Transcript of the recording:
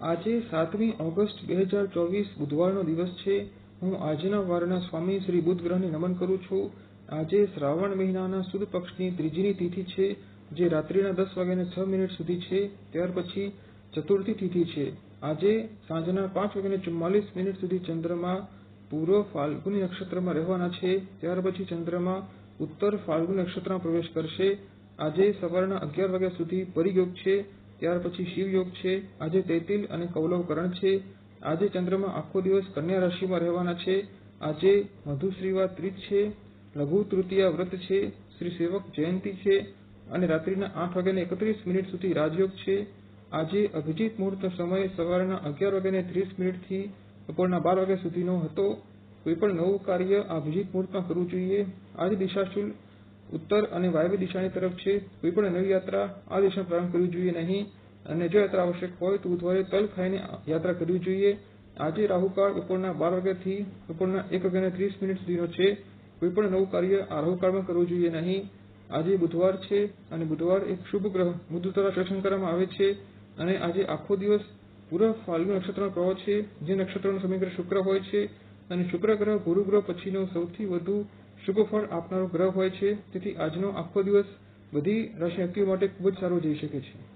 આજે સાતમી ઓગસ્ટ બે હજાર ચોવીસ બુધવારનો દિવસ છે. હું આજના વારના સ્વામી શ્રી બુધ ગ્રહને નમન કરું છું. આજે શ્રાવણ મહિનાના સુદ પક્ષની ત્રીજીની તિથિ છે, જે રાત્રિના દસ વાગ્યાને છ મિનિટ સુધી છે. ત્યાર પછી ચતુર્થી તિથિ છે. આજે સાંજના પાંચ વાગ્યાને ચુમ્માલીસ મિનિટ સુધી ચંદ્રમા પૂર્વ ફાલ્ગુની નક્ષત્રમાં રહેવાના છે. ત્યાર પછી ચંદ્રમા ઉત્તર ફાલ્ગુની નક્ષત્રમાં પ્રવેશ કરશે. આજે સવારના અગિયાર વાગ્યા સુધી પરિયોગ છે. ત્યાર પછી શિવયોગ છે, આજે તૈતિલ અને કૌલવકરણ છે, આજે ચંદ્રમા આખો દિવસ કન્યા રાશિમાં રહેવાના છે, આજે મધુશ્રીવા ત્રીજ છે, લઘુ તૃતીયા વ્રત છે, શ્રી સેવક જયંતિ છે, અને રાત્રિના આઠ વાગ્યાને એકત્રીસ મિનિટ સુધી રાજયોગ છે, આજે અભિજીત મુહૂર્તનો સમય સવારના અગિયાર વાગ્યાને ત્રીસ મિનિટથી બપોરના બાર વાગ્યા સુધીનો હતો. કોઈ પણ નવું કાર્ય આ અભિજીત મુહૂર્તમાં કરવું જોઈએ. આજે દિશાશુલ ઉત્તર અને વાયવ્ય દિશાની તરફ છે. કોઈ પણ નવી યાત્રા આ દિશામાં પ્રારંભ કરવી જોઈએ નહીં. અને જો યાત્રા આવશ્યક હોય તો બુધવારે તલ ખાઈને યાત્રા કરવી જોઈએ. આજે રાહુકાળ બપોરના બાર વાગ્યાથી બપોરના એક વાગ્યાને ત્રીસ મિનિટ સુધીનો છે. કોઈ પણ નવું કાર્ય આ રાહુકાળમાં કરવું જોઈએ નહીં. આજે બુધવાર છે અને બુધવાર એક શુભ ગ્રહ બુધ દ્વારા દર્શન કરવામાં આવે છે. અને આજે આખો દિવસ પૂર્વ ફાલ્ગુ નક્ષત્રનો પ્રવાહ છે. જે નક્ષત્રનો સમયગ્રહ શુક્ર હોય છે. અને શુક્ર ગ્રહ ગુરુ ગ્રહ પછીનો સૌથી વધુ શુભ ફળ આપનારો ગ્રહ હોય છે, તેથી આજનો આખો દિવસ બધી રાશિ વ્યક્તિઓ માટે ખૂબ જ સારો જઈ શકે છે.